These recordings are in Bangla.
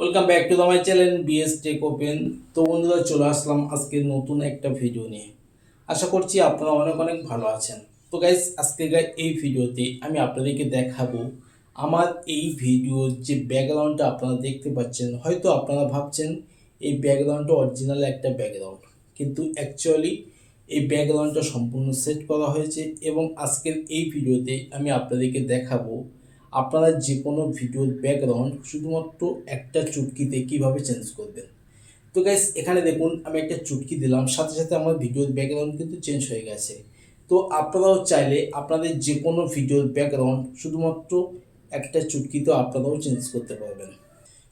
Welcome back to my channel BS tech open তো বন্ধুরা, চলে আসলাম আজকে নতুন একটা ভিডিও নিয়ে। আশা করছি আপনারা অনেক অনেক ভালো আছেন। তো গাইস আজকে এই ভিডিওতে আমি আপনাদেরকে দেখাবো আমার এই ভিডিওর যে ব্যাকগ্রাউন্ডটা আপনারা দেখতে পাচ্ছেন। হয়তো আপনারা ভাবছেন, এই ব্যাকগ্রাউন্ডটা অরিজিনাল একটা ব্যাকগ্রাউন্ড কিন্তু অ্যাকচুয়ালি এই ব্যাকগ্রাউন্ডটা সম্পূর্ণ সেট করা হয়েছে এবং আজকের এই ভিডিওতে আমি আপনাদেরকে দেখাবো আপনারা যে কোনো ভিডিওর ব্যাকগ্রাউন্ড শুধুমাত্র একটা চুটকিতে কীভাবে চেঞ্জ করবেন। তো গাইস এখানে দেখুন, আমি একটা চুটকি দিলাম, সাথে সাথে আমার ভিডিওর ব্যাকগ্রাউন্ড কিন্তু চেঞ্জ হয়ে গেছে। তো আপনারাও চাইলে আপনাদের যে কোনো ভিডিওর ব্যাকগ্রাউন্ড শুধুমাত্র একটা চুটকিতে আপনারাও চেঞ্জ করতে পারবেন।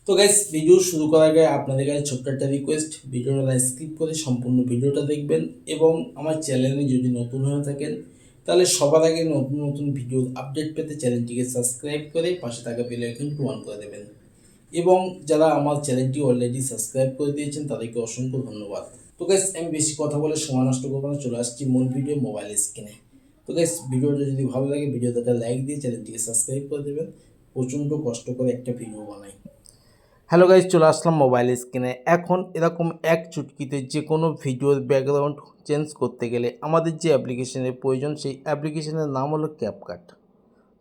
তো গাইস ভিডিও শুরু করার আগে আপনাদের কাছে ছোট্ট একটা রিকোয়েস্ট ভিডিওটা স্কিপ করে সম্পূর্ণ ভিডিওটা দেখবেন এবং আমার চ্যানেলে যদি নতুন হয়ে থাকেন তাহলে সবার আগে নতুন নতুন ভিডিও আপডেট পেতে চ্যানেলটিকে সাবস্ক্রাইব করে পাশে থাকা বেল আইকনটি অন করে দেবেন। এবং যারা আমার চ্যানেলটি অলরেডি সাবস্ক্রাইব করে দিয়েছেন, তাদেরকে অসংখ্য ধন্যবাদ। তো গাইস আমি বেশি কথা বলে সময় নষ্ট করব না, চলে আসছি মূল ভিডিও মোবাইল স্ক্রিনে তো গাইস ভিডিওটা যদি ভালো লাগে ভিডিওতে একটা লাইক দিয়ে চ্যানেলটিকে সাবস্ক্রাইব করে দেবেন। প্রচণ্ড কষ্ট করে একটা ভিডিও বানাই। হ্যালো গাইজ চলে আসলাম মোবাইল স্ক্রিনে এখন এরকম এক চুটকিতে যে কোনো ভিডিওর ব্যাকগ্রাউন্ড চেঞ্জ করতে গেলে আমাদের যে অ্যাপ্লিকেশনের প্রয়োজন, সেই অ্যাপ্লিকেশনের নাম হলো ক্যাপকাট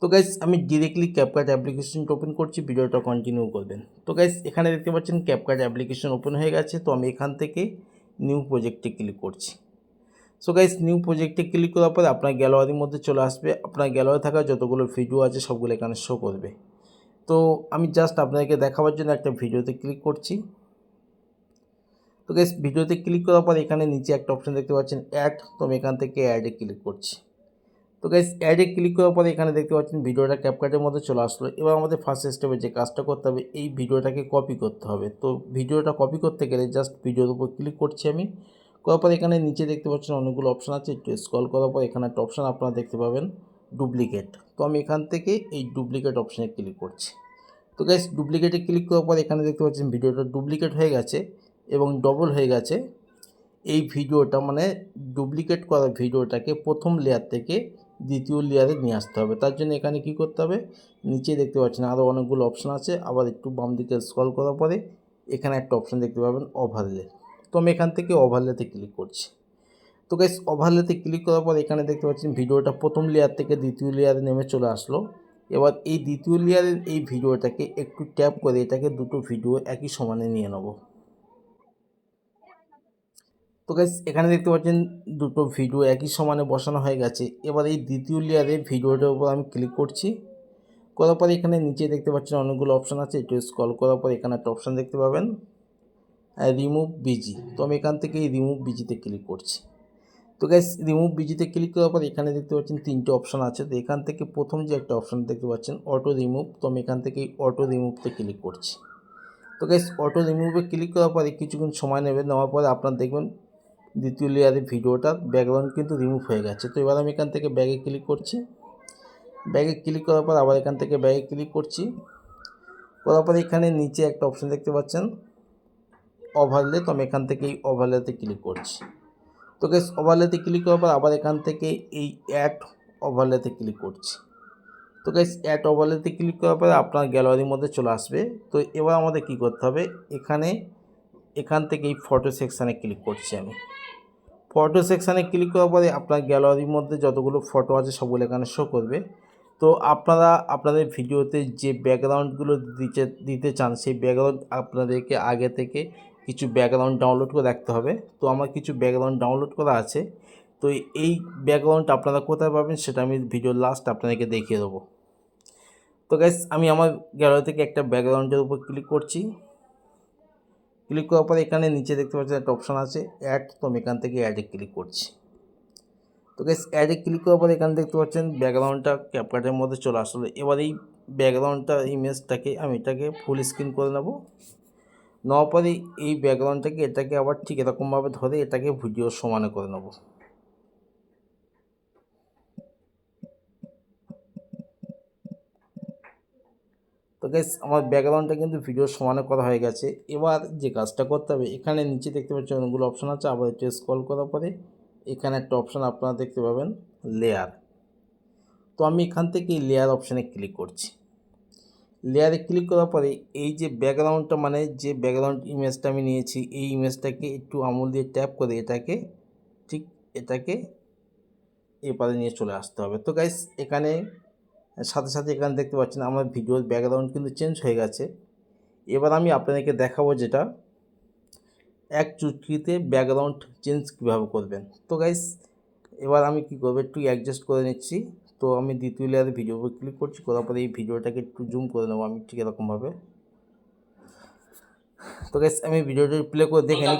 তো গাইজ আমি ডিরেক্টলি ক্যাপকাট অ্যাপ্লিকেশনটা ওপেন করছি ভিডিওটা কন্টিনিউ করবেন। তো গাইজ এখানে দেখতে পাচ্ছেন ক্যাপকাট অ্যাপ্লিকেশন ওপেন হয়ে গেছে, তো আমি এখান থেকে নিউ প্রজেক্টে ক্লিক করছি। সো গাইজ নিউ প্রজেক্টে ক্লিক করার পরে আপনার গ্যালারির মধ্যে চলে আসবে। আপনার গ্যালারি থাকা যতগুলো ভিডিও আছে, সবগুলো এখানে শো করবে। তো আমি জাস্ট আপনাদেরকে দেখাবার জন্য একটা ভিডিওতে ক্লিক করছি। তো গেস ভিডিওতে ক্লিক করার পর এখানে নিচে একটা অপশান দেখতে পাচ্ছেন অ্যাড তো আমি এখান থেকে অ্যাডে ক্লিক করছি। তো গাইস অ্যাডে ক্লিক করার পরে এখানে দেখতে পাচ্ছেন ভিডিওটা ক্যাপকাটের মধ্যে চলে আসলো। এবার আমাদের ফার্স্ট স্টেপে যে কাজটা করতে হবে, এই ভিডিওটাকে কপি করতে হবে। তো ভিডিওটা কপি করতে গেলে জাস্ট ভিডিওর উপর ক্লিক করছি আমি। করার পর এখানে নিচে দেখতে পাচ্ছেন অনেকগুলো অপশান আছে, একটু স্ক্রল করার পর এখানে একটা অপশান আপনারা দেখতে পাবেন ডুপ্লিকেট তো আমি এখান থেকে এই ডুপ্লিকেট অপশানে ক্লিক করছি। তো গাইস ডুপ্লিকেটে ক্লিক করার পর এখানে দেখতে পাচ্ছেন ভিডিওটা ডুপ্লিকেট হয়ে গেছে এবং ডবল হয়ে গেছে। এই ভিডিওটা মানে ডুপ্লিকেট করা ভিডিওটাকে প্রথম লেয়ার থেকে দ্বিতীয় লেয়ারে নিয়ে আসতে হবে। তার জন্য এখানে কি করতে হবে? নিচে দেখতে পাচ্ছেন আরও অনেকগুলো অপশান আছে। আবার একটু বাম দিকে স্ক্রল করার পরে এখানে একটা অপশান দেখতে পাবেন ওভারলে তো আমি এখান থেকে ওভারলেতে ক্লিক করছি। তো গাইস ওভারলেতে ক্লিক করার পর এখানে দেখতে পাচ্ছেন ভিডিওটা প্রথম লেয়ার থেকে দ্বিতীয় লেয়ারে নেমে চলে আসলো। এবার এই দ্বিতীয় লেয়ারের এই ভিডিওটাকে একটু ট্যাপ করে এটাকে দুটো ভিডিও একই সমানে নিয়ে নেব। তো গাইস এখানে দেখতে পাচ্ছেন দুটো ভিডিও একই সমানে বসানো হয়ে গেছে। এবার এই দ্বিতীয় লেয়ারে ভিডিওটার উপর আমি ক্লিক করছি। করার পরে এখানে নিচে দেখতে পাচ্ছেন অনেকগুলো অপশান আছে, একটু স্ক্রল করার পর এখানে একটা অপশান দেখতে পাবেন। রিমুভ বিজি তো আমি এখান থেকে এই রিমুভ বিজিতে ক্লিক করছি। তো গ্যাস রিমুভ বিজিতে ক্লিক করার পর এখানে দেখতে পাচ্ছেন তিনটে অপশান আছে। তো এখান থেকে প্রথম যে একটা অপশান দেখতে পাচ্ছেন অটো রিমুভ তো আমি এখান থেকে অটো রিমুভতে ক্লিক করছি। তো গ্যাস অটো রিমুভে ক্লিক করার পরে কিছুক্ষণ সময় নেবে, নেওয়ার পরে আপনার দেখবেন দ্বিতীয় লেয়ারের ভিডিওটার ব্যাকগ্রাউন্ড কিন্তু রিমুভ হয়ে গেছে। তো এবার আমি এখান থেকে ব্যাগে ক্লিক করছি। ব্যাগে ক্লিক করার পর আবার এখান থেকে ব্যাগে ক্লিক করছি। করার পরে এখানে নিচে একটা অপশান দেখতে পাচ্ছেন ওভারলে তো আমি এখান থেকে এই ওভারলেতে ক্লিক করছি। তো গ্যাস ওভারলেতে ক্লিক করার পর আবার এখান থেকে এই অ্যাড ওভারলেতে ক্লিক করছি। তো গ্যাস অ্যাড ওভারলেতে ক্লিক করার পরে আপনার গ্যালারির মধ্যে চলে আসবে। তো এবার আমাদের কি করতে হবে? এখানে, এখান থেকে এই ফটো সেকশানে ক্লিক করছি আমি। ফটো সেকশানে ক্লিক করার পরে আপনার গ্যালারির মধ্যে যতগুলো ফটো আছে সবগুলো এখানে শো করবে। তো আপনারা, আপনাদের ভিডিওতে যে ব্যাকগ্রাউন্ডগুলো দিতে দিতে চান, সেই ব্যাকগ্রাউন্ড আপনাদেরকে আগে থেকে কিছু ব্যাকগ্রাউন্ড ডাউনলোড করে রাখতে হবে। তো আমার কিছু ব্যাকগ্রাউন্ড ডাউনলোড করা আছে। তো এই ব্যাকগ্রাউন্ডটা আপনারা কোথায় পাবেন সেটা আমি ভিডিও লাস্ট আপনাদেরকে দেখিয়ে দেবো। তো গ্যাস আমি আমার গ্যালারি থেকে একটা ব্যাকগ্রাউন্ডের উপর ক্লিক করছি। ক্লিক করার পর এখানে নিচে দেখতে পাচ্ছেন একটা অপশান আছে অ্যাড তো আমি এখান থেকে অ্যাডে ক্লিক করছি। তো গ্যাস অ্যাডে ক্লিক করার পর এখানে দেখতে পাচ্ছেন ব্যাকগ্রাউন্ডটা ক্যাপকাটের মধ্যে চলে আসলো। এবার এই ব্যাকগ্রাউন্ডটা ইমেজটাকে আমি এটাকে ফুল স্ক্রিন করে নেব। নেওয়ার পরে এই ব্যাকগ্রাউন্ডটাকে এটাকে আবার ঠিক এরকমভাবে ধরে এটাকে ভিডিও সমানে করে নেব। তো গাইস আমার ব্যাকগ্রাউন্ডটা কিন্তু ভিডিও সমানে করা হয়ে গেছে। এবার যে কাজটা করতে হবে, এখানে নিচে দেখতে পাচ্ছেন অনেকগুলো অপশান আছে, আবার একটু স্ক্রল করার পরে এখানে একটা অপশান আপনারা দেখতে পাবেন লেয়ার তো আমি এখান থেকে লেয়ার অপশানে ক্লিক করছি। লেয়ারে ক্লিক করার পরে এই যে ব্যাকগ্রাউন্ডটা মানে যে ব্যাকগ্রাউন্ড ইমেজটা আমি নিয়েছি, এই ইমেজটাকে একটু আঙুল দিয়ে ট্যাপ করে এটাকে, ঠিক এটাকে এপারে নিয়ে চলে আসতে হবে। তো গাইস এখানে সাথে সাথে এখানে দেখতে পাচ্ছেন আমার ভিডিওর ব্যাকগ্রাউন্ড কিন্তু চেঞ্জ হয়ে গেছে। এবার আমি আপনাদেরকে দেখাবো যেটা, এক চুটকিতে ব্যাকগ্রাউন্ড চেঞ্জ কীভাবে করবেন। তো গাইস এবার আমি কি করব, একটু অ্যাডজাস্ট করে নিচ্ছি। তো আমি দ্বিতীয় লেয়ারে ভিডিও উপর ক্লিক করছি করার পরে এই ভিডিওটাকে একটু জুম করে নেব আমি ঠিক এরকমভাবে। তো গাইস আমি ভিডিওটা প্লে করে দেখে নিই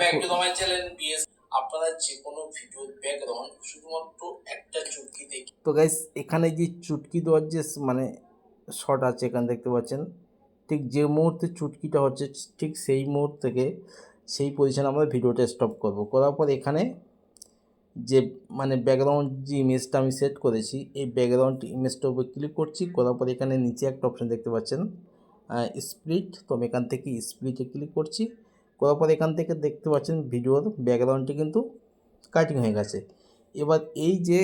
আপনারা যে কোনো ভিডিও ব্যাকগ্রাউন্ড শুধুমাত্র একটা চুটকি দেখে। তো গাইস এখানে যে চুটকি দেওয়ার যে মানে শট আছে এখানে দেখতে পাচ্ছেন ঠিক যে মুহূর্তে চুটকিটা হচ্ছে ঠিক সেই মুহূর্ত থেকে সেই পজিশনে আমরা ভিডিওটা স্টপ করব। করার পর এখানে যে মানে ব্যাকগ্রাউন্ড যে ইমেজটা আমি সেট করেছি এই ব্যাকগ্রাউন্ড ইমেজটার উপর ক্লিক করছি করার পরে এখানে নিচে একটা অপশন দেখতে পাচ্ছেন স্প্লিট তো আমি এখান থেকে স্প্লিটে ক্লিক করছি করার পর এখান থেকে দেখতে পাচ্ছেন ভিডিওর ব্যাকগ্রাউন্ডটি কিন্তু কাটিং হয়ে গেছে। এবার এই যে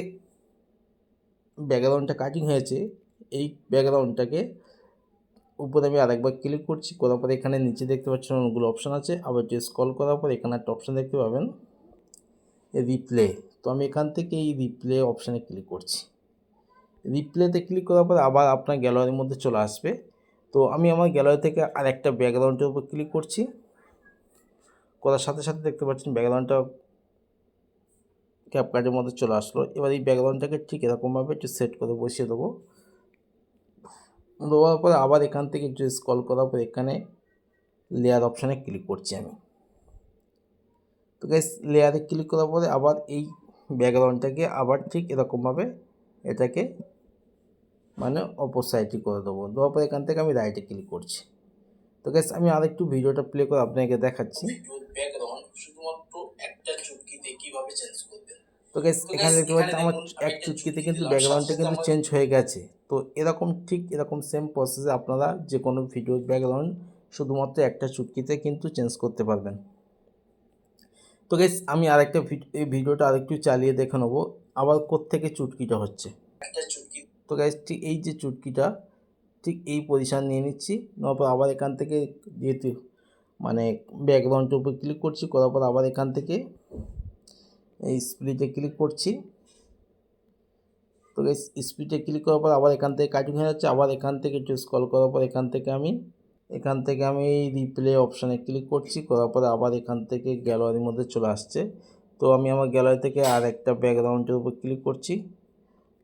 ব্যাকগ্রাউন্ডটা কাটিং হয়েছে এই ব্যাকগ্রাউন্ডটাকে উপরে আমি আরেকবার ক্লিক করছি করার পরে এখানে নিচে দেখতে পাচ্ছেন অনেকগুলো অপশান আছে আবার যে স্ক্রল করার পর এখানে একটা অপশান দেখতে পাবেন। রিপ্লে তো আমি এখান থেকে এই রিপ্লে অপশানে ক্লিক করছি। রিপ্লেতে ক্লিক করার পর আবার আপনার গ্যালারির মধ্যে চলে আসবে। তো আমি আমার গ্যালারি থেকে আর একটা ব্যাকগ্রাউন্ডের উপর ক্লিক করছি। করার সাথে সাথে দেখতে পাচ্ছেন ব্যাকগ্রাউন্ডটা ক্যাপকার্টের মধ্যে চলে আসলো। এবার এই ব্যাকগ্রাউন্ডটাকে ঠিক এরকমভাবে একটু সেট করে বসিয়ে দেবো। দেওয়ার পরে আবার এখান থেকে একটু স্কল করার পর এখানে লেয়ার অপশানে ক্লিক করছি আমি। তো গ্যাস লেয়ারে ক্লিক করার পরে আবার এই ব্যাকগ্রাউন্ডটাকে আবার ঠিক এরকমভাবে এটাকে মানে অপর সাইডে করে দেবো। দেওয়ার পর এখান থেকে আমি রাইটে ক্লিক করছি। তো গ্যাস আমি আরেকটু ভিডিওটা প্লে করে আপনাকে দেখাচ্ছি। তো গ্যাস এখানে দেখতে এখানে আমার এক চুটকিতে চুটকি কিন্তু ব্যাকগ্রাউন্ডটা কিন্তু চেঞ্জ হয়ে গেছে। তো এরকম ঠিক এরকম সেম প্রসেসে আপনারা যে কোনো ভিডিওর ব্যাকগ্রাউন্ড শুধুমাত্র একটা চুটকিতে কিন্তু চেঞ্জ করতে পারবেন। তো গ্যাস আমি আরেকটা এই ভিডিওটা আরেকটু চালিয়ে দেখে নেব আবার কোত্থেকে চুটকিটা হচ্ছে। তো গ্যাস ঠিক এই যে চুটকিটা ঠিক এই পজিশান নিয়ে নিচ্ছি নেওয়ার পর আবার এখান থেকে যেহেতু মানে ব্যাকগ্রাউন্ডের উপর ক্লিক করছি করার পর আবার এখান থেকে এই স্প্লিটে ক্লিক করছি। তো গাইস স্পিডে ক্লিক করার পর আবার এখান থেকে কাটিং হয়ে যাচ্ছে আবার এখান থেকে একটু স্ক্রল করার পর এখান থেকে আমি এখান থেকে আমি এই রিপ্লে অপশানে ক্লিক করছি, করার পরে আবার এখান থেকে গ্যালারির মধ্যে চলে আসছে। তো আমি আমার গ্যালারি থেকে আর একটা ব্যাকগ্রাউন্ডের উপর ক্লিক করছি।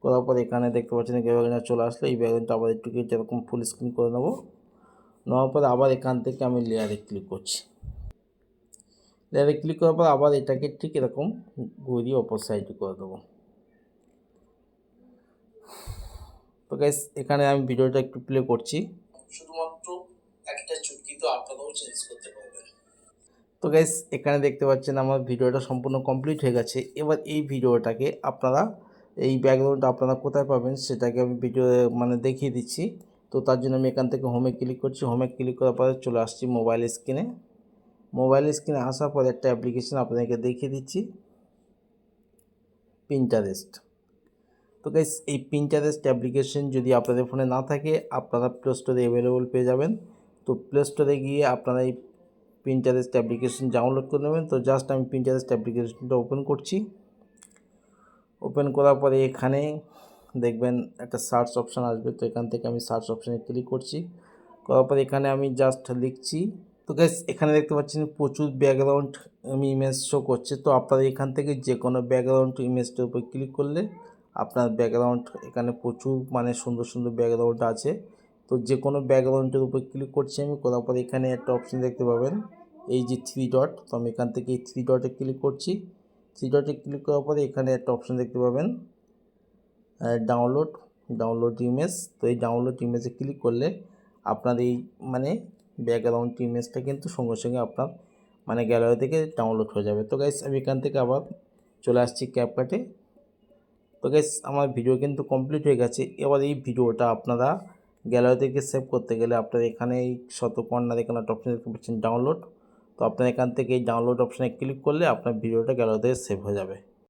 করার পর এখানে দেখতে পাচ্ছেন ব্যাকগ্রাউন্ডটা চলে আসলো, এই ব্যাকগ্রাউন্ডটা আবার একটু কেটে এরকম ফুল স্ক্রিন করে নেব। নেওয়ার পরে আবার এখান থেকে আমি লেয়ারে ক্লিক করছি। লেয়ারে ক্লিক করার পর আবার এটাকে ঠিক এরকম ঘুরিয়ে অপর সাইডে করে দেবো। তো গাইস এখানে আমি ভিডিওটা একটু প্লে করছি। শুধুমাত্র একটা চুটকি তো আপনারাও তো গাইস এখানে দেখতে পাচ্ছেন আমার ভিডিওটা সম্পূর্ণ কমপ্লিট হয়ে গেছে। এবার এই ভিডিওটাকে আপনারা, এই ব্যাকগ্রাউন্ড আপনারা কোথায় পাবেন সেটাকে আমি ভিডিও মানে দেখিয়ে দিচ্ছি। তো তার জন্য আমি এখান থেকে হোমে ক্লিক করছি। হোমে ক্লিক করার পরে চলে আসছি মোবাইল স্ক্রিনে মোবাইল স্ক্রিনে আসার পরে একটা অ্যাপ্লিকেশন আপনাদেরকে দেখিয়ে দিচ্ছি। পিন্টারেস্ট তো গাইস এই পিন্টারেস্ট অ্যাপ্লিকেশন যদি আপনাদের ফোনে না থাকে, আপনারা প্লে স্টোরে অ্যাভেলেবল পেয়ে যাবেন। তো প্লে স্টোরে গিয়ে আপনারা এই প্রিন্টারেস্ট অ্যাপ্লিকেশন ডাউনলোড করে নেবেন। তো জাস্ট আমি প্রিন্টারেস্ট অ্যাপ্লিকেশনটা ওপেন করছি। ওপেন করার পরে এখানে দেখবেন একটা সার্চ অপশান আসবে। তো এখান থেকে আমি সার্চ অপশানে ক্লিক করছি। করার পরে এখানে আমি জাস্ট লিখছি। তো গ্যাস এখানে দেখতে পাচ্ছেন প্রচুর ব্যাকগ্রাউন্ড আমি ইমেজ শো করছে। তো আপনারা এখান থেকে যে কোনো ব্যাকগ্রাউন্ড ইমেজটার উপর ক্লিক করলে আপনার ব্যাকগ্রাউন্ড এখানে প্রচুর মানে সুন্দর সুন্দর ব্যাকগ্রাউন্ড আছে। তো যে কোনো ব্যাকগ্রাউন্ডের উপর ক্লিক করছি আমি, করার পরে এখানে একটা অপশন দেখতে পাবেন, এই যে থ্রি ডট তো আমি এখান থেকে এই থ্রি ডটে ক্লিক করছি। থ্রি ডটে ক্লিক করার পরে এখানে একটা অপশন দেখতে পাবেন ডাউনলোড ডাউনলোড ইমেজ তো এই ডাউনলোড ইমেজে ক্লিক করলে আপনার এই মানে ব্যাকগ্রাউন্ড ইমেজটা কিন্তু সঙ্গে সঙ্গে আপনার মানে গ্যালারি থেকে ডাউনলোড হয়ে যাবে। তো গাইস আমি এখান থেকে আবার চলে আসছি ক্যাপকাটে তো গাইস আমার ভিডিও কিন্তু কমপ্লিট হয়ে গেছে। এবার এই ভিডিওটা আপনারা গ্যালারি থেকে সেভ করতে গেলে আপনার এখানে এই শতকর্ণা এখানে একটা অপশন দেখতে পাচ্ছেন ডাউনলোড তো আপনার এখান থেকে এই ডাউনলোড অপশানে ক্লিক করলে আপনার ভিডিওটা গ্যালারি থেকে সেভ হয়ে যাবে।